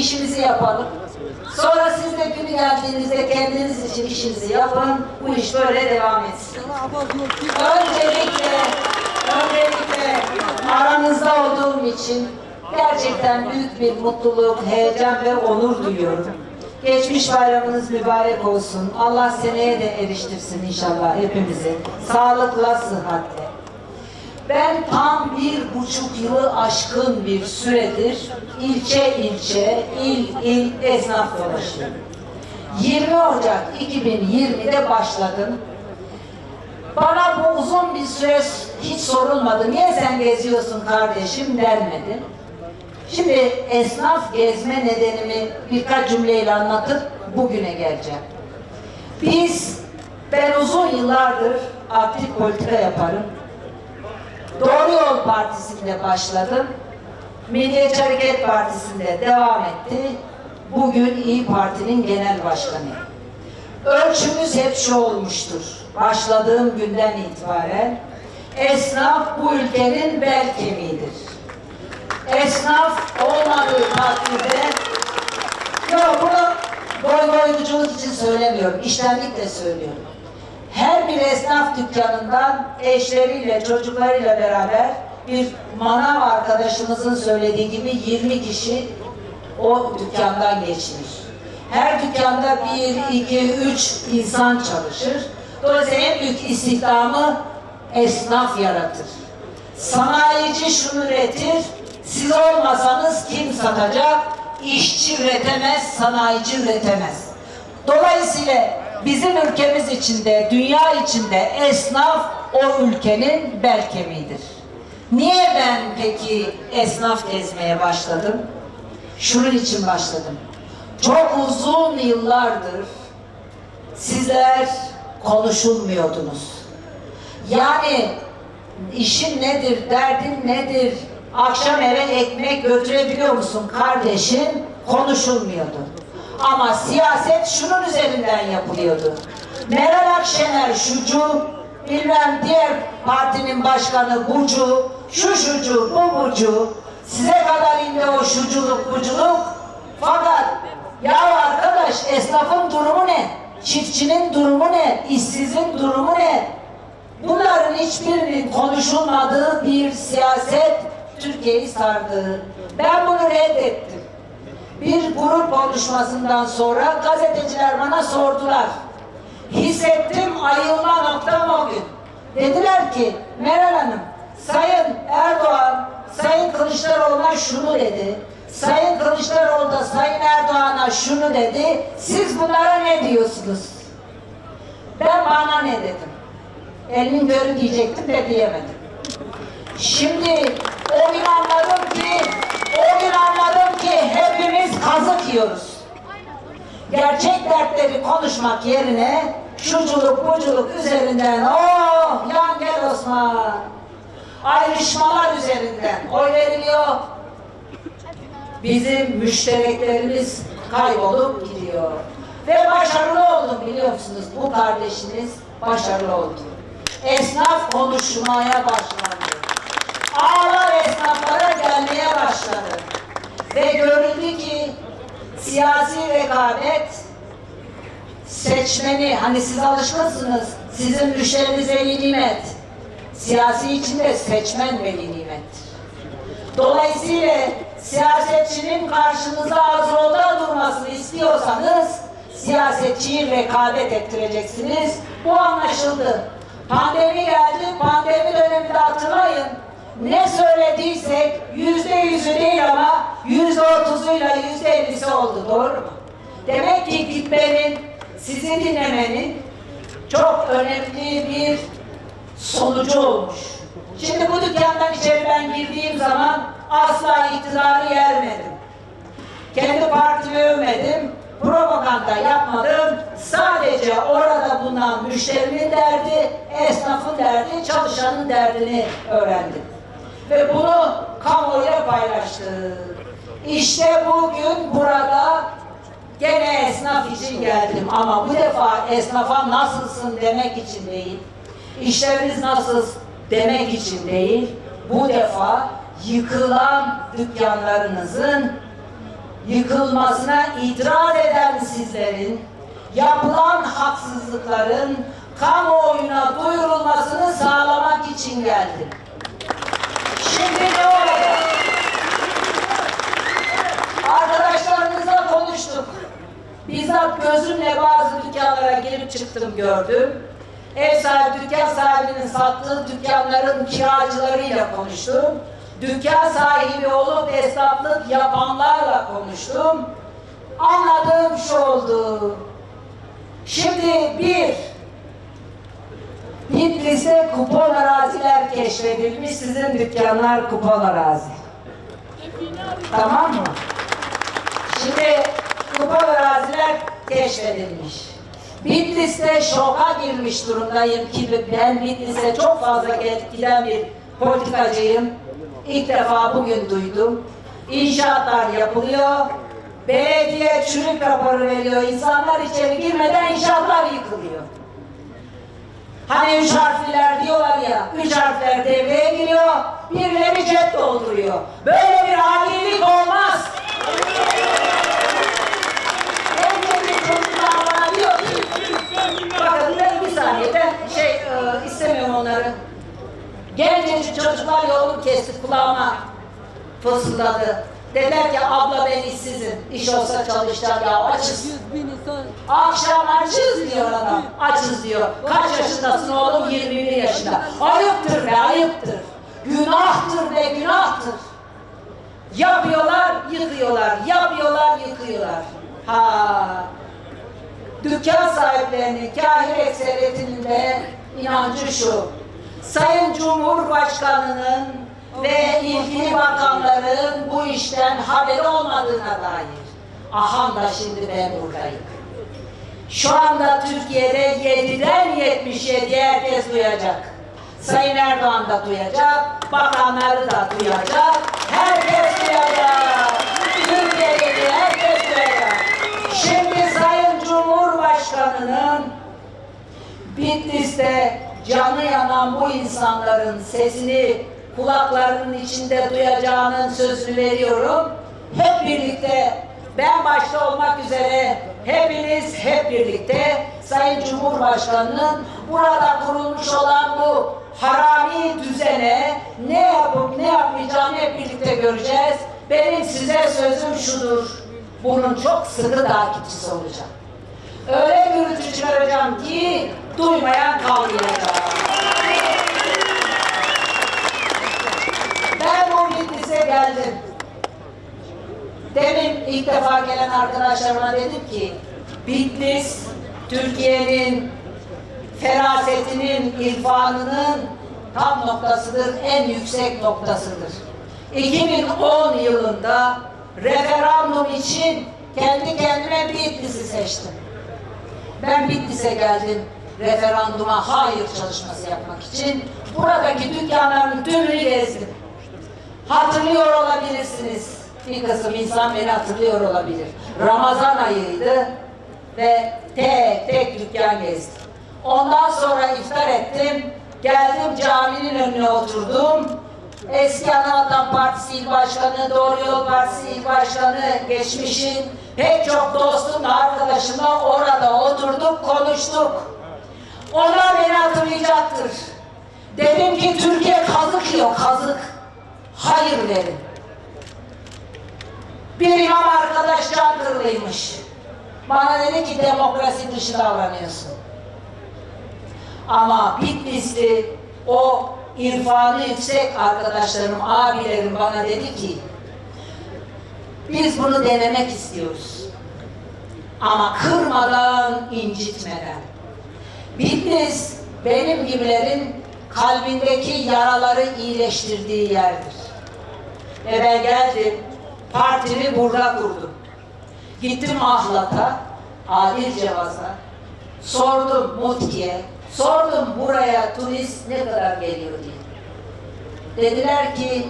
işimizi yapalım. Sonra siz de günü geldiğinizde kendiniz için işinizi yapın. Bu iş böyle devam etsin. Öncelikle, öncelikle aranızda olduğum için gerçekten büyük bir mutluluk, heyecan ve onur duyuyorum. Geçmiş bayramınız mübarek olsun. Allah seneye de eriştirsin inşallah hepimizi. Sağlıkla, sıhhatle. Ben tam bir buçuk yılı aşkın bir süredir ilçe ilçe, il il esnaf dolaşıyorum. 20 Ocak 2020'de başladım. Bana bu uzun bir süre hiç sorulmadı. Niye sen geziyorsun kardeşim denmedi. Şimdi esnaf gezme nedenimi birkaç cümleyle anlatıp bugüne geleceğim. Biz, ben uzun yıllardır aktif politika yaparım. Doğru Yol Partisi'nde başladım. Milliyetçi Hareket Partisi'nde devam etti. Bugün İyi Parti'nin genel başkanıyım. Ölçümüz hep şu olmuştur. Başladığım günden itibaren esnaf bu ülkenin bel kemiğidir. Esnaf olmadığı takdirde yok bunu boy boyunculuk için söylemiyorum. İştenlikle söylüyorum. Her bir esnaf dükkanından eşleriyle, çocuklarıyla beraber bir manav arkadaşımızın söylediği gibi 20 kişi o dükkandan geçmiş. Her dükkanda bir, iki, üç insan çalışır. Dolayısıyla en büyük istihdamı esnaf yaratır. Sanayici şunu üretir, siz olmasanız kim satacak? İşçi üretemez, sanayici üretemez. Dolayısıyla bizim ülkemiz içinde, dünya içinde esnaf o ülkenin bel kemiğidir. Niye ben peki esnaf gezmeye başladım? Şunun için başladım. Çok uzun yıllardır sizler konuşulmuyordunuz. Yani işin nedir, derdin nedir, akşam eve ekmek götürebiliyor musun kardeşim konuşulmuyordu. Ama siyaset şunun üzerinden yapılıyordu. Meral Akşener şucu, bilmem diğer partinin başkanı bucu, şu şucu, bu bucu, size kadar indi o şuculuk, buculuk. Fakat ya arkadaş esnafın durumu ne? Çiftçinin durumu ne? İşsizin durumu ne? Bunların hiçbirinin konuşulmadığı bir siyaset Türkiye'yi sardı. Ben bunu reddettim. Bir grup konuşmasından sonra gazeteciler bana sordular. Hissettim ayılma noktam o gün. Dediler ki Meral Hanım, Sayın Erdoğan, Sayın Kılıçdaroğlu'na şunu dedi. Sayın Kılıçdaroğlu da Sayın Erdoğan'a şunu dedi. Siz bunlara ne diyorsunuz? Ben bana ne dedim? Elimin görü diyecektim de diyemedim. Şimdi o gün anladım ki, o gün anladım ki hepimiz kazık yiyoruz. Gerçek dertleri konuşmak yerine şuculuk buculuk üzerinden oh yan gel Osman ayrışmalar üzerinden oy veriliyor. Bizim müştereklerimiz kaybolup gidiyor. Ve başarılı oldum biliyor musunuz? Bu kardeşiniz başarılı oldu. Esnaf konuşmaya başladı. Ağlar esnaflara gelmeye başladı. Ve görüldü ki siyasi rekabet seçmeni, hani siz alışkınsınız, sizin müşteriniz veli nimet. Siyasi içinde seçmen veli nimettir. Dolayısıyla siyasetçinin karşınıza azrolda durmasını istiyorsanız siyasetçiyi rekabet ettireceksiniz. Bu anlaşıldı. Pandemi geldi, pandemi döneminde hatırlayın. Ne söylediysek yüzde yüzü değil ama yüzde otuzuyla yüzde ellisi oldu. Doğru mu? Demek ki gitmenin, sizi dinlemenin çok önemli bir sonucu olmuş. Şimdi bu dükkandan içeri ben girdiğim zaman asla iktidarı yermedim. Kendi partimi övmedim, propaganda yapmadım. Sadece orada bulunan müşterinin derdi, esnafın derdi, çalışanın derdini öğrendim. Ve bunu kamuoyuyla paylaştık. İşte bugün burada gene esnaf için geldim ama bu defa esnafa nasılsın demek için değil, işleriniz nasıl demek için değil, bu defa yıkılan dükkanlarınızın yıkılmasına itiraz eden sizlerin yapılan haksızlıkların kamuoyuna duyurulmasını sağlamak için geldim. Şimdi ne olacak? Arkadaşlarımızla konuştuk. Bizzat gözümle bazı dükkanlara girip çıktım gördüm. Ev sahibi, dükkan sahibinin sattığı dükkanların kiracılarıyla konuştum. Dükkan sahibi olup esnaflık yapanlarla konuştum. Anladığım şu oldu. Şimdi bir, Bitlis'te kupon araziler keşfedilmiş. Sizin dükkanlar kupon arazi. Tamam mı? Şimdi kupon araziler keşfedilmiş. Bitlis'te şoka girmiş durumdayım ki ben Bitlis'e çok fazla giden bir politikacıyım. İlk defa bugün duydum. İnşaatlar yapılıyor. Belediye çürük raporu veriyor. İnsanlar içeri girmeden inşaatlar yıkılıyor. Hani üç harfliler diyorlar ya, üç harfler devreye giriyor, birileri cep dolduruyor. Böyle bir adilik olmaz. Ben bir saniye, ben şey e, istemiyorum onları. Gencecik çocuklar yolumu kesti, kulağıma fısıldadı. Dediler ki abla ben işsizim, iş olsa çalışacağım ya açız. 100 bin insan Akşam açız diyor adam. Açız diyor. Kaç yaşındasın oğlum? 21 yaşında. Ayıptır be ayıptır. Günahtır be günahtır. Yapıyorlar, yıkıyorlar. Yapıyorlar, yıkıyorlar. Ha. Dükkan sahiplerinin kahir ekseriyetinin de inancı şu. Sayın Cumhurbaşkanı'nın ve ilgili bakanların bu işten haberi olmadığına dair. Aham da şimdi ben buradayım. Şu anda Türkiye'de 7'den 77'ye herkes duyacak. Sayın Erdoğan da duyacak, bakanları da duyacak, herkes duyacak. Türkiye'deki herkes duyacak. Şimdi Sayın Cumhurbaşkanı'nın Bitlis'te canı yanan bu insanların sesini kulaklarının içinde duyacağının sözünü veriyorum. Hep birlikte ben başta olmak üzere hepiniz hep birlikte Sayın Cumhurbaşkanı'nın burada kurulmuş olan bu harami düzene ne yapıp ne yapmayacağını hep birlikte göreceğiz. Benim size sözüm şudur. Bunun çok sıkı takipçisi olacağım. Öyle gürültü çıkaracağım ki duymayan kalmayacak. Ben bu Bitlis'e geldim. Demin ilk defa gelen arkadaşlarıma dedim ki Bitlis Türkiye'nin ferasetinin, irfanının tam noktasıdır, en yüksek noktasıdır. 2010 yılında referandum için kendi kendime Bitlis'i seçtim. Ben Bitlis'e geldim referanduma hayır çalışması yapmak için. Buradaki dükkanların tümünü gezdim. Hatırlıyor olabilirsiniz. Bir kısım insan beni hatırlıyor olabilir. Ramazan ayıydı ve tek tek dükkan gezdim. Ondan sonra iftar ettim. Geldim caminin önüne oturdum. Eski Anavatan Partisi İl Başkanı, Doğru Yol Partisi İl Başkanı, geçmişin pek çok dostumla, arkadaşımla orada oturduk, konuştuk. Onlar beni hatırlayacaktır. Dedim ki Türkiye kazık yiyor, kazık. Hayır dedim. Bir imam arkadaş Çankırılıymış. Bana dedi ki demokrasi dışı davranıyorsun. Ama Bitlisli o irfanı yüksek arkadaşlarım, abilerim bana dedi ki biz bunu denemek istiyoruz. Ama kırmadan, incitmeden. Bitlis benim gibilerin kalbindeki yaraları iyileştirdiği yerdir. Ve ben geldim, partimi burada kurdum. Gittim Ahlat'a, Adil Cevaz'a, sordum Mutki'ye, sordum buraya turist ne kadar geliyor diye. Dediler ki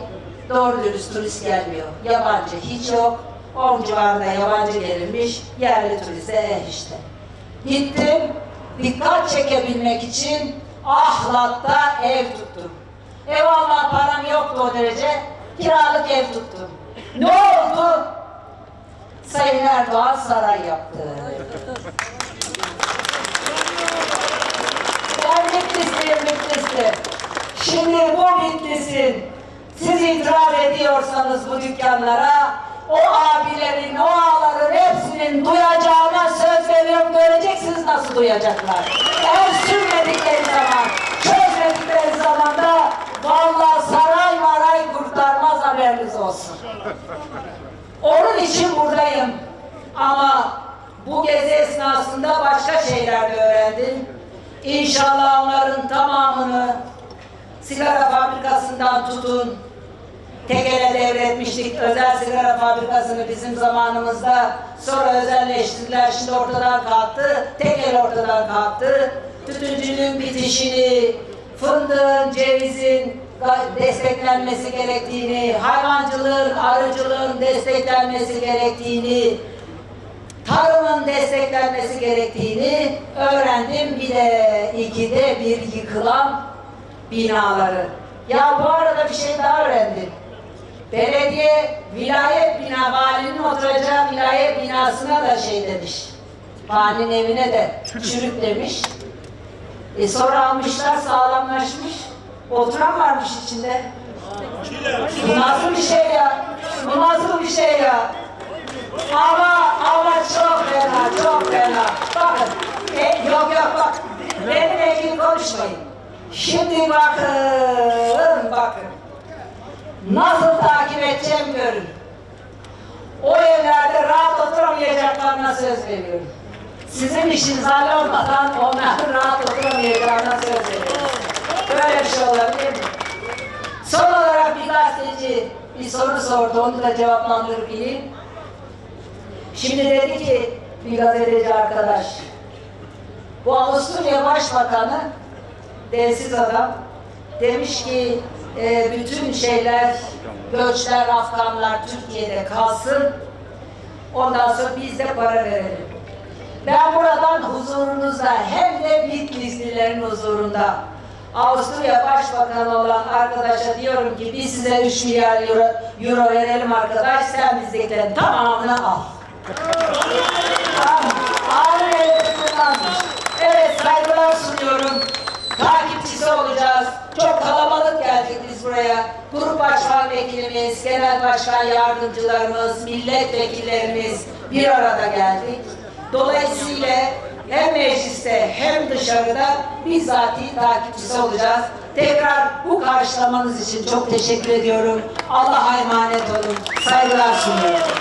doğru dürüst turist gelmiyor. Yabancı hiç yok. 10 civarında yabancı gelirmiş. Yerli turiste eh işte. Gittim. Dikkat çekebilmek için Ahlat'ta ev tuttum. Ev alma param yoktu o derece. Kiralık ev tuttum. Ne oldu? Sayın Erdoğan saray yaptı. Ben Bitlisliyim Bitlisli. Şimdi bu Bitlis'in siz itiraz ediyorsanız bu dükkanlara o abilerin, o ağaların hepsinin duyacağına söz veriyorum. Göreceksiniz nasıl duyacaklar. Eğer sürmedikleri zaman, çözmedikleri zaman da vallahi saray maray kurtarmaz haberiniz olsun. Onun için buradayım. Ama bu gezi esnasında başka şeyler de öğrendim. İnşallah onların tamamını sigara fabrikasından tutun, tekele devretmiştik özel sigara fabrikasını bizim zamanımızda. Sonra özelleştirdiler, şimdi ortadan kalktı. Tekel ortadan kalktı. Tütüncülüğün bitişini, fındığın, cevizin desteklenmesi gerektiğini, hayvancılığın, arıcılığın desteklenmesi gerektiğini, tarımın desteklenmesi gerektiğini öğrendim. Bir de ikide bir yıkılan binaları. Ya bu arada bir şey daha öğrendim. Belediye vilayet bina, valinin oturacağı vilayet binasına da şey demiş. Valinin evine de çürük demiş. E sonra almışlar sağlamlaşmış. Oturan varmış içinde. Bu nasıl bir şey ya? Bu nasıl bir şey ya? Ama ama çok fena, çok fena. Bakın, e, yok yok bak, benimle ilgili konuşmayın. Şimdi bakın, bakın. Nasıl takip edeceğim görün. O evlerde rahat oturamayacaklarına söz veriyorum. Sizin işiniz hallolmadan onların rahat oturamayacaklarına söz veriyorum. Böyle şey olabilir mi? Son olarak bir gazeteci bir soru sordu, onu da cevaplandırıp bileyim. Şimdi dedi ki bir gazeteci arkadaş, bu Avusturya Başbakanı densiz adam demiş ki e, bütün şeyler, göçler, Afganlar Türkiye'de kalsın. Ondan sonra biz de para verelim. Ben buradan huzurunuzda hem de Bitlislilerin huzurunda Avusturya Başbakanı olan arkadaşa diyorum ki biz size 3 milyar euro, euro verelim arkadaş sen bizdekilerin tamamını al. Evet saygılar sunuyorum. Takipçisi olacağız. Çok kalabalık geldik biz buraya. Grup başkan vekilimiz, genel başkan yardımcılarımız, milletvekillerimiz bir arada geldik. Dolayısıyla hem mecliste hem dışarıda bizzati takipçisi olacağız. Tekrar bu karşılamanız için çok teşekkür ediyorum. Allah'a emanet olun. Saygılar sunuyorum.